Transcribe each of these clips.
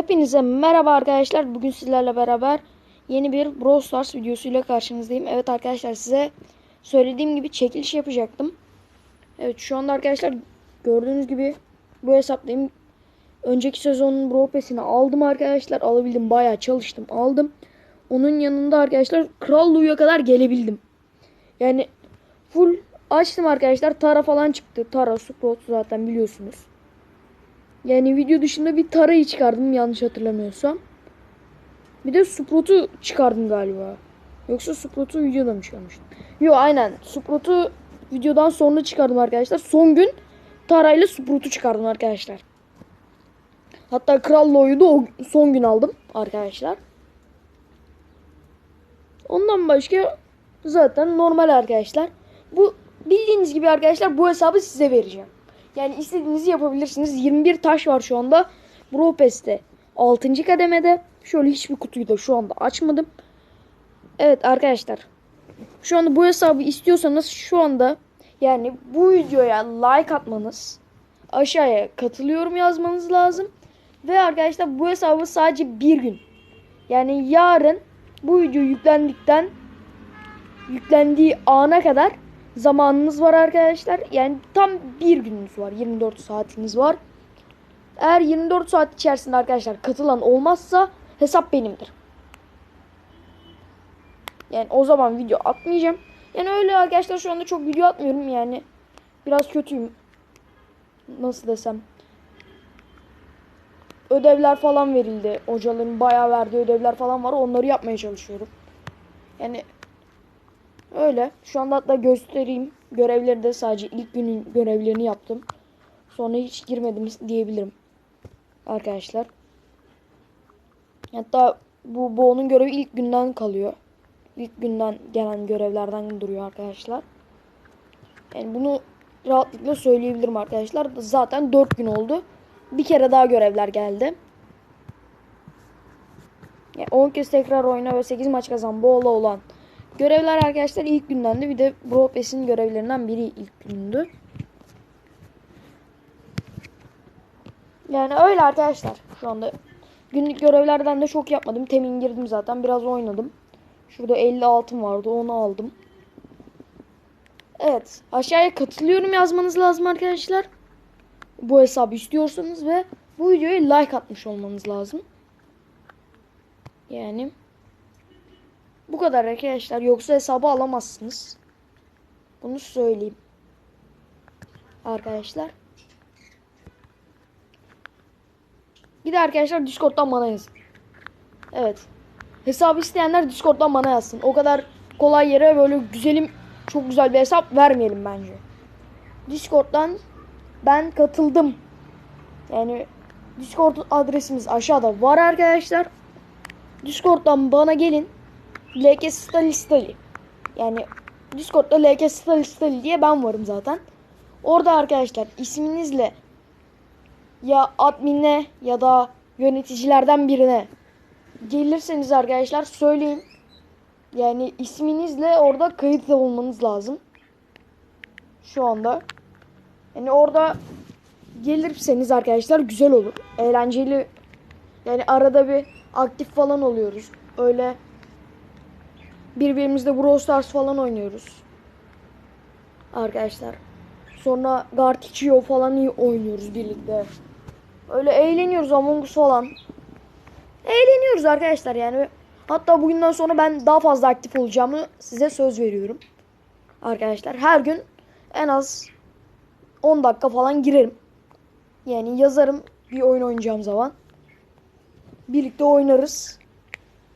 Hepinize merhaba arkadaşlar. Bugün sizlerle beraber yeni bir Brawl Stars videosuyla karşınızdayım. Evet arkadaşlar size söylediğim gibi çekiliş yapacaktım. Evet şu anda arkadaşlar gördüğünüz gibi bu hesaptayım. Önceki sezonun Brawl Pass'ini aldım arkadaşlar. Alabildim bayağı çalıştım aldım. Onun yanında arkadaşlar Kral Lou'ya kadar gelebildim. Yani full açtım arkadaşlar. Tara falan çıktı. Tara, Sprout zaten biliyorsunuz. Yani video dışında bir Tara'yı çıkardım yanlış hatırlamıyorsam. Bir de Sprout'u çıkardım galiba. Yoksa Sprout'u videoda mı çıkarmıştım? Yo aynen. Sprout'u videodan sonra çıkardım arkadaşlar. Son gün Tara ile Sprout'u çıkardım arkadaşlar. Hatta Kral Lo'yu da o son gün aldım arkadaşlar. Ondan başka zaten normal arkadaşlar. Bu bildiğiniz gibi arkadaşlar bu hesabı size vereceğim. Yani istediğinizi yapabilirsiniz. 21 taş var şu anda. Brawl Pass'te 6. kademede. Şöyle hiçbir kutuyu da şu anda açmadım. Evet arkadaşlar. Şu anda bu hesabı istiyorsanız şu anda yani bu videoya like atmanız, aşağıya katılıyorum yazmanız lazım. Ve arkadaşlar bu hesabı sadece bir gün. Yani yarın bu video yüklendikten yüklendiği ana kadar zamanınız var arkadaşlar. Yani tam bir gününüz var. 24 saatiniz var. Eğer 24 saat içerisinde arkadaşlar katılan olmazsa hesap benimdir. Yani o zaman video atmayacağım. Yani öyle arkadaşlar şu anda çok video atmıyorum yani. Biraz kötüyüm. Nasıl desem. Ödevler falan verildi. Hocaların bayağı verdiği ödevler falan var. Onları yapmaya çalışıyorum. Yani Öyle. Şu anda hatta göstereyim. Görevleri de sadece ilk günün görevlerini yaptım. Sonra hiç girmedim diyebilirim. Arkadaşlar. Hatta bu Bo'nun görevi ilk günden kalıyor. İlk günden gelen görevlerden duruyor arkadaşlar. Yani bunu rahatlıkla söyleyebilirim arkadaşlar. Zaten 4 gün oldu. Bir kere daha görevler geldi. Yani 10 kez tekrar oyna ve 8 maç kazan Bo'la olan Görevler arkadaşlar ilk günden de bir de Brawl Pass'in görevlerinden biri ilk gündü. Yani öyle arkadaşlar şu anda. Günlük görevlerden de çok yapmadım. Temin girdim zaten. Biraz oynadım. Şurada 50 altın vardı. Onu aldım. Evet. Aşağıya katılıyorum yazmanız lazım arkadaşlar. Bu hesabı istiyorsanız ve bu videoya like atmış olmanız lazım. Yani bu kadar arkadaşlar. Yoksa hesabı alamazsınız. Bunu söyleyeyim. Arkadaşlar. Bir de arkadaşlar Discord'dan bana yazın. Evet. Hesabı isteyenler Discord'dan bana yazsın. O kadar kolay yere böyle güzelim çok güzel bir hesap vermeyelim bence. Discord'dan ben katıldım. Yani Discord adresimiz aşağıda var arkadaşlar. Discord'dan bana gelin. LK Stali Stali. Yani Discord'da LK Stali Stali diye ben varım zaten. Orada arkadaşlar isminizle ya adminle ya da yöneticilerden birine gelirseniz arkadaşlar söyleyin. Yani isminizle orada kayıt olmanız lazım. Şu anda. Yani orada gelirseniz arkadaşlar güzel olur. Eğlenceli. Yani arada bir aktif falan oluyoruz. Öyle birbirimizle Brawl Stars falan oynuyoruz. Arkadaşlar. Sonra Gartichio falan iyi oynuyoruz birlikte. Öyle eğleniyoruz Among Us falan. Eğleniyoruz arkadaşlar yani. Hatta bugünden sonra ben daha fazla aktif olacağımı size söz veriyorum. Arkadaşlar her gün en az 10 dakika falan girerim. Yani yazarım bir oyun oynayacağım zaman. Birlikte oynarız.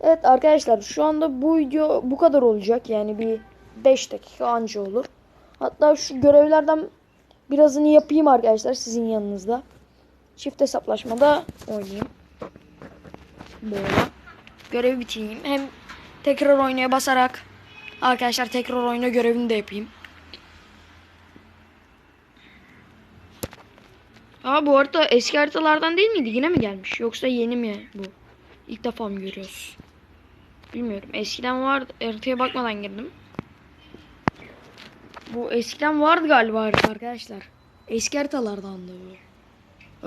Evet arkadaşlar şu anda bu video bu kadar olacak. Yani bir 5 dakika anca olur. Hatta şu görevlerden birazını yapayım arkadaşlar sizin yanınızda. Çift hesaplaşmada oynayayım. Böyle. Görevi bitireyim. Hem tekrar oynaya basarak arkadaşlar tekrar oyna görevini de yapayım. Aa bu arada eski haritalardan değil miydi? Yine mi gelmiş? Yoksa yeni mi bu? İlk defa mı görüyoruz? Bilmiyorum. Eskiden vardı. Haritaya bakmadan girdim. Bu eskiden vardı galiba arkadaşlar. Eski haritalardan da bu.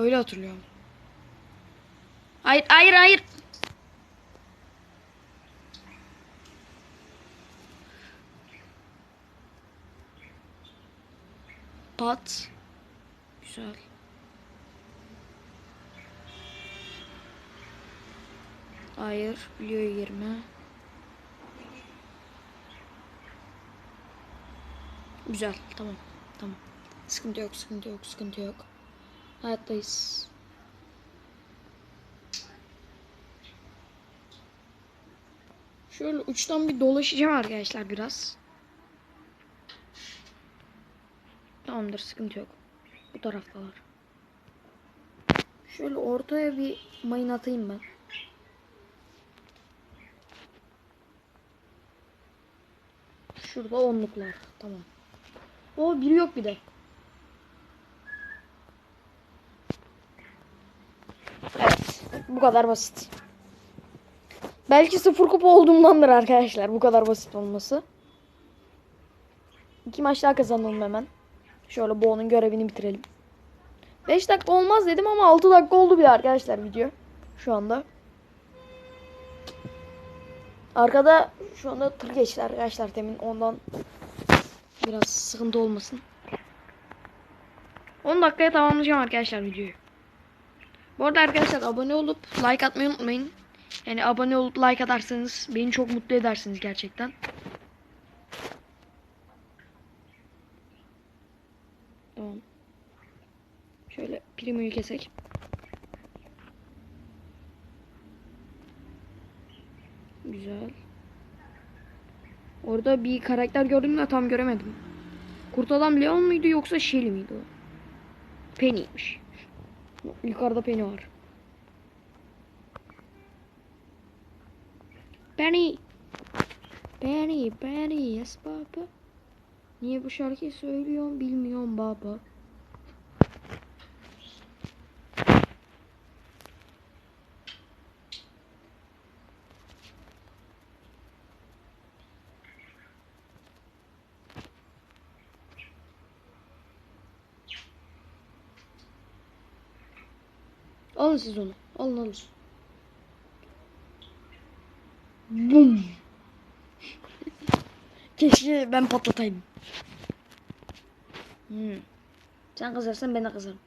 Öyle hatırlıyorum. Hayır hayır hayır. Pat. Güzel. Hayır. Biliyor yerime. Güzel. Tamam. Tamam. Sıkıntı yok. Sıkıntı yok. Sıkıntı yok. Hayattayız. Şöyle uçtan bir dolaşacağım arkadaşlar biraz. Tamamdır sıkıntı yok. Bu taraftalar. Şöyle ortaya bir mayın atayım ben. Şurada onluklar. Tamam. O biri yok bir de. Evet. Bu kadar basit. Belki sıfır kupa olduğumdandır arkadaşlar. Bu kadar basit olması. İki maç daha kazanalım hemen. Şöyle Bo'nun görevini bitirelim. 5 dakika olmaz dedim ama 6 dakika oldu bile arkadaşlar video. Şu anda. Arkada şu anda tır geçti arkadaşlar temin ondan biraz sıkıntı olmasın. 10 dakikaya tamamlayacağım arkadaşlar videoyu. Bu arada arkadaşlar abone olup like atmayı unutmayın. Yani abone olup like atarsanız beni çok mutlu edersiniz gerçekten. Tamam. Şöyle primoyu kesek. Güzel. Orada bir karakter gördüm de tam göremedim. Kurt adam Leon muydu yoksa Shelly miydi o? Penny'ymiş. Yukarıda Penny var. Penny. Penny, Penny, yes baba. Niye bu şarkıyı söylüyorum bilmiyorum baba. Alın siz onu. Alın alın. Bum. Keşke ben patlatayım. Hmm. Sen kızarsan ben de kızarım.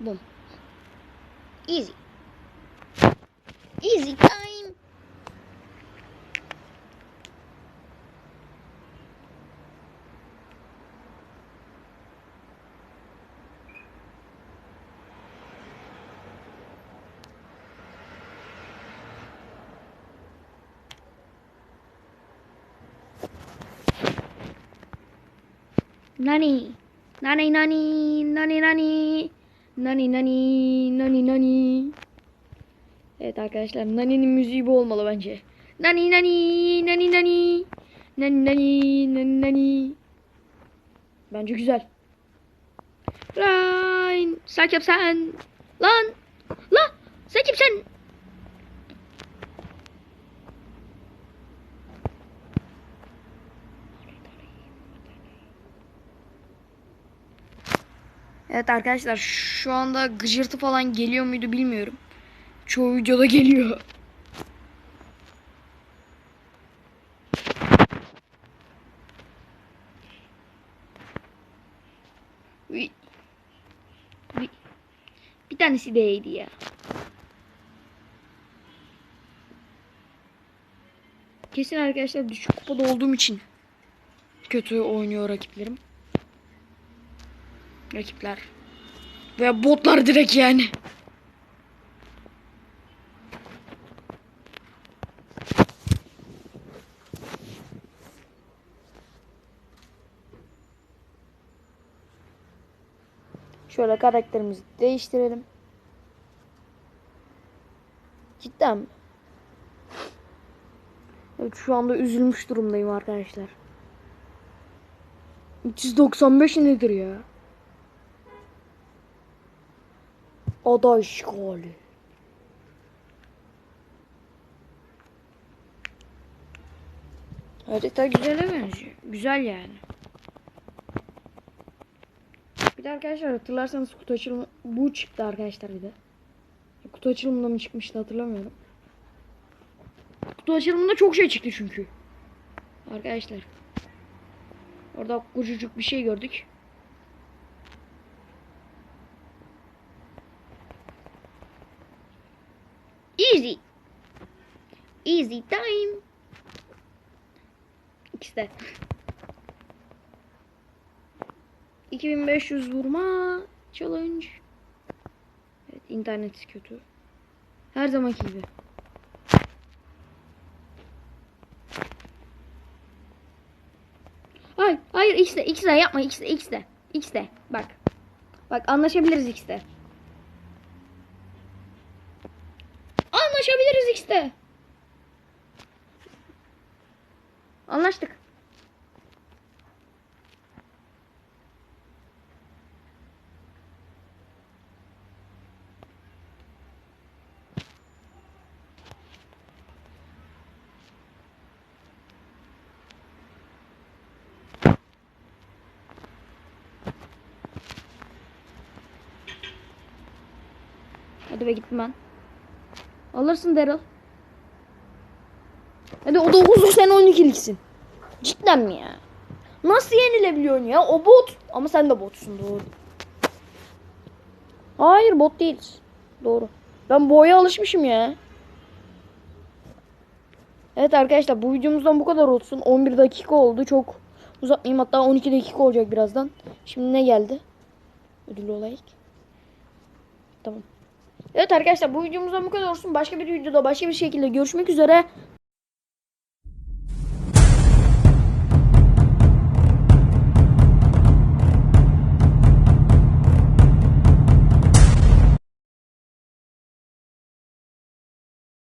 Bum. Easy. Easy time. Nani? Nani nani? Nani nani? Nani nani? Nani nani? Evet arkadaşlar Nani'nin müziği bu olmalı bence. Nani nani? Nani nani? Nani nani? Nani nani? Bence güzel. Lan sen kimsen? Lan! Lan! Sen? Evet arkadaşlar şu anda gıcırtı falan geliyor muydu bilmiyorum. Çoğu videoda geliyor. Uy. Uy. Bir tanesi değdi ya. Kesin arkadaşlar düşük kupada olduğum için kötü oynuyor rakiplerim. Rakipler. Veya botlar direkt yani. Şöyle karakterimizi değiştirelim. Cidden? Evet şu anda üzülmüş durumdayım arkadaşlar. 395 nedir ya? Ada işgali. Harita güzele benziyor. Güzel yani. Bir de arkadaşlar hatırlarsanız kutu açılımı bu çıktı arkadaşlar bir de. Kutu açılımında mı çıkmıştı hatırlamıyorum. Kutu açılımında çok şey çıktı çünkü. Arkadaşlar. Orada kucucuk bir şey gördük. Easy. Easy time. De. 2500 vurma challenge. Evet internet kötü. Her zamanki gibi. Hayır, hayır X'de, X'de yapma X'de, X'de. X'de. Bak. Bak anlaşabiliriz X'de. Anlaşabiliriz X'de. Anlaştık. Hadi be gittim. Alırsın Daryl. Hadi o 9 sen 12'liksin. Cidden mi ya? Nasıl yenilebiliyorsun ya? O bot. Ama sen de botsun doğru. Hayır bot değiliz. Doğru. Ben boya alışmışım ya. Evet arkadaşlar bu videomuzdan bu kadar olsun. 11 dakika oldu. Çok uzatmayayım. Hatta 12 dakika olacak birazdan. Şimdi ne geldi? Ödül olarak. Tamam. Evet arkadaşlar bu videomuzdan bu kadar olsun. Başka bir videoda başka bir şekilde görüşmek üzere.